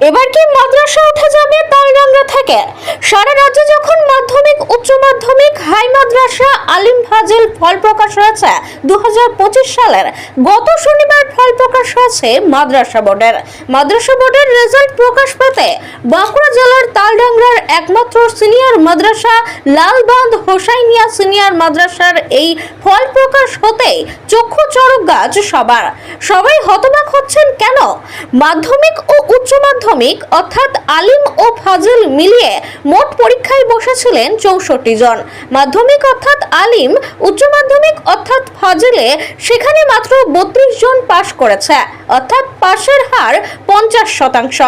এবার কি মাদ্রাসা উঠে যাবে তালডাংরা থেকে? সারা রাজ্যে যখন মাধ্যমিক, উচ্চ মাধ্যমিক, হাই মাদ্রাসা, আলিম ফাজিল ফল প্রকাশ হয়েছে দুহাজার পঁচিশ সালের, গত শনিবার ফল প্রকাশ হয়েছে মাদ্রাসা বোর্ডের। মাদ্রাসা বোর্ডের রেজাল্ট প্রকাশ পেতে বাঁকুড়া জেলার তালডাংরার একমাত্র সিনিয়র মাদ্রাসা লালবাঁধ হোসাইনিয়া সিনিয়র মাদ্রাসার এই ফল প্রকাশ হতেই চক্ষু চড়ক গাছ সবার। সবাই হতবাক হচ্ছেন কেন? মাধ্যমিক ও উচ্চ মাধ্যমিক অর্থাৎ আলিম ও ফাজিল মিলিয়ে মোট পরীক্ষায় বসেছিলেন চৌষট্টি জন। মাধ্যমিক অর্থাৎ আলিম, উচ্চ মাধ্যমিক অর্থাৎ ফাজিলে সেখানে মাত্র বত্রিশ জন পাশ করেছে, অর্থাৎ পাশের হার পঞ্চাশ শতাংশ।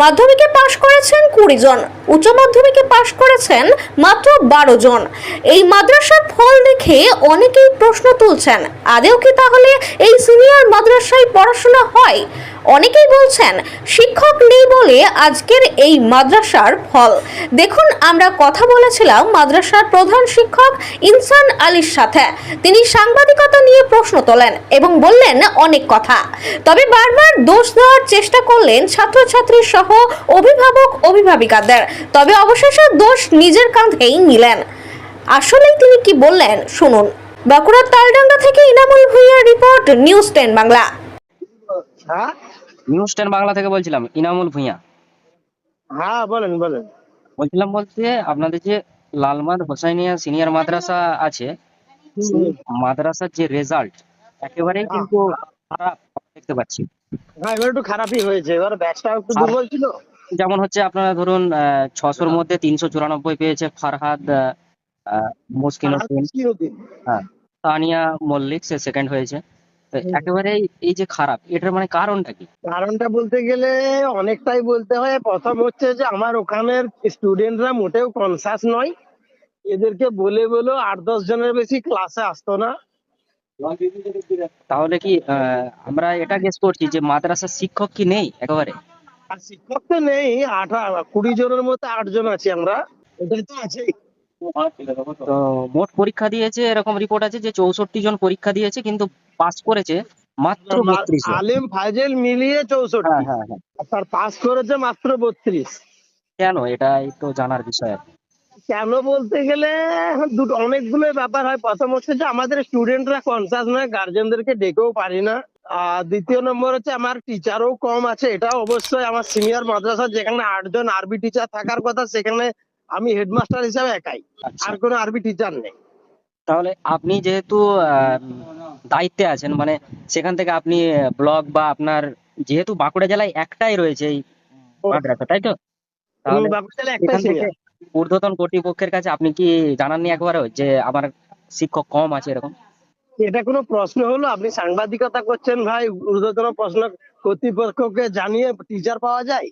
মাধ্যমিকে পাশ করেছেন কুড়ি জন। উচ্চ মাধ্যমিকে পাশ করেছেন মাত্র বারো জন। এই মাদ্রাসার ফল দেখে অনেকেই প্রশ্ন তুলছেন, আদেও কি তাহলে এই সিনিয়র মাদ্রাসায় পড়াশোনা হয়? অনেকেই বলছেন, শিক্ষক নেই বলে আজকের এই মাদ্রাসার ফল। দেখুন, আমরা কথা বলেছিলাম মাদ্রাসার প্রধান শিক্ষক ইনসান আলীর সাথে। তিনি সাংবাদিকতা নিয়ে প্রশ্ন তোলেন এবং বললেন অনেক কথা। তবে বারবার দোষ দেওয়ার চেষ্টা করলেন ছাত্রছাত্রী সহ অভিভাবক অভিভাবিকাদের তবে অবশেষে দোষ নিজের কাঁধেই নিলেন। আসলেই তিনি কি বললেন? শুনুন। বাঁকুড়ার তালডাঙ্গা থেকে ইনামুল ভুইয়ার রিপোর্ট নিউজ টেন বাংলা। হ্যাঁ? নিউজ টেন বাংলা থেকে বলছিলাম ইনামুল ভুঁইয়া। হ্যাঁ বলেন বলেন। বলছিলাম বলতে আপনাদের যে লালমাদ হোসাইনিয়া সিনিয়র মাদ্রাসা আছে মাদ্রাসার যে রেজাল্ট একেবারেই কিন্তু খারাপ দেখতে পাচ্ছি। হ্যাঁ এবার একটু খারাপই হয়েছে। এবার ব্যাচটা একটু দুর্বল ছিল। যেমন হচ্ছে আপনারা ধরুন ছশোর মধ্যে তিনশো চুরানব্বই পেয়েছে ফারহাদ মুসকিন হ্যাঁ তানিয়া মল্লিক সে সেকেন্ড হয়েছে। তো একেবারেই এই যে খারাপ এটার মানে কারণটা কি? কারণটা বলতে গেলে অনেকটাই বলতে হয়। প্রথম হচ্ছে যে আমার ওখানের স্টুডেন্টরা মোটেও কনসাস নয়। এদেরকে বলে বলেও আট দশ জনের বেশি ক্লাসে আসতো না। তাহলে কি আমরা এটা গেস করছি যে মাদ্রাসার শিক্ষক কি নেই একেবারে? শিক্ষক তো নেই আঠা কুড়ি জনের মধ্যে আট জন আছি আমরা। ওটাই তো আছেই। তো মোট পরীক্ষা দিয়েছে এরকম রিপোর্ট আছে যে চৌষট্টি জন পরীক্ষা দিয়েছে কিন্তু পাস করেছে মাত্র বত্রিশ আলিম ফাইজেল মিলিয়ে হ্যাঁ চৌষট্টি। হ্যাঁ হ্যাঁ আর তার পাস করেছে মাত্র বত্রিশ। কেন? এটাই তো জানার বিষয়। কেন বলতে গেলে দুটো অনেকগুলো ব্যাপার হয়। প্রথম হচ্ছে যে আমাদের স্টুডেন্টরা কনসাস নয় গার্জেনদেরকে ডেকেও পারি না। দ্বিতীয় নম্বর হচ্ছে আমার টিচারও কম আছে। এটাও অবশ্যই আমার সিনিয়র মাদ্রাসা যেখানে আটজন আরবি টিচার থাকার কথা সেখানে আমি হেডমাস্টার হিসাবে একাই। আচ্ছা। আর কোনো আরবি টিচার নেই। তাহলে আপনি যেহেতু দায়িত্বে আছেন মানে সেখান থেকে আপনি ব্লক বা আপনার যেহেতু বাঁকুড়া জেলায় একটাই রয়েছে এই মাদ্রাসা তাই তো? তাহলে একটাই এখান থেকে ঊর্ধ্বতন কর্তৃপক্ষের কাছে আপনি কি জানাননি একবারও যে আমার শিক্ষক কম আছে এরকম? এটা কোনো প্রশ্ন হলো? আপনি সাংবাদিকতা করছেন ভাই ঊর্ধ্বতন প্রশ্ন কর্তৃপক্ষকে জানিয়ে টিচার পাওয়া যায়?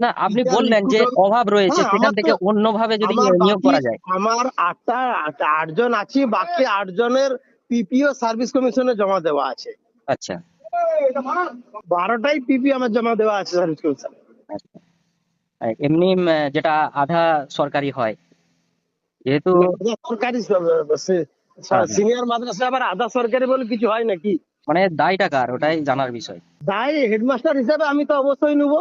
না আপনি বললেন যে অভাব রয়েছে হ্যাঁ, সেখান থেকে অন্যভাবে যদি নিয়োগ করা যায়। আমার আটটা আটজন আছি বাকি আটজনের পিপিও সার্ভিস কমিশনে জমা দেওয়া আছে। আচ্ছা। বারোটাই পিপি আমার জমা দেওয়া আছে সার্ভিস কমিশনে আচ্ছা। এমনি যেটা আধা সরকারি হয় যেহেতু সরকারি। সিনিয়র মাদ্রাসা আবার আধা সরকারি বলে কিছু হয় নাকি? মানে দায়টা কার ওটাই জানার বিষয়। তাই হেডমাস্টার হিসাবে আমি তো অবশ্যই নেব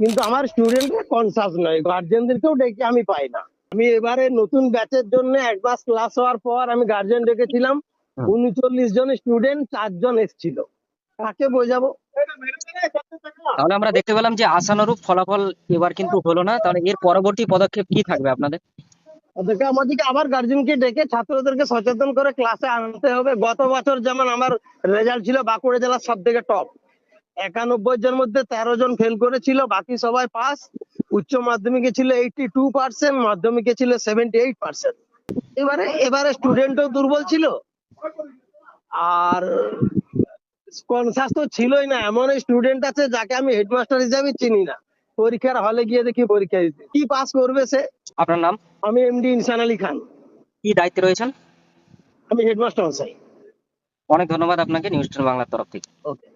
কিন্তু আমার স্টুডেন্টরা কনসাস নয়। গার্জেনদেরকেও ডেকে আমি পাই না। আমি এবারে নতুন ব্যাচের জন্য মাস ক্লাস হওয়ার পর আমি গার্জেন ডেকেছিলাম। উনচল্লিশ জন স্টুডেন্ট চারজন এসেছিল। কাকে বোঝাবো? তাহলে আমরা দেখতে পেলাম যে আশানুরূপ ফলাফল এবার কিন্তু হলো না। তাহলে এর পরবর্তী পদক্ষেপ কি থাকবে আপনাদের? ওদেরকে আমাদেরকে আবার গার্জেনকে ডেকে ছাত্রদেরকে সচেতন করে ক্লাসে আনতে হবে। গত বছর যেমন আমার রেজাল্ট ছিল বাঁকুড়া জেলার সব থেকে টপ একানব্বই জন মধ্যে তেরো জন ফেল করেছিল, বাকি সবাই পাস উচ্চ মাধ্যমিকে ছিল এইটি টু পার্সেন্ট মাধ্যমিকে ছিল সেভেন্টি এইট পার্সেন্ট এবারে এবারে স্টুডেন্টও দুর্বল ছিল। আর কনসাস তো ছিলই না এমন স্টুডেন্ট আছে যাকে আমি হেডমাস্টার হিসাবে চিনি না। পরীক্ষার হলে গিয়ে দেখি পরীক্ষা দিতে কি পাস করবে সে? আপনার নাম? আমি এমডি ইনসান আলী খান। কি দায়িত্বে রয়েছেন? আমি হেডমাস্টার মশাই অনেক ধন্যবাদ আপনাকে নিউজ টেন বাংলার তরফ থেকে। ওকে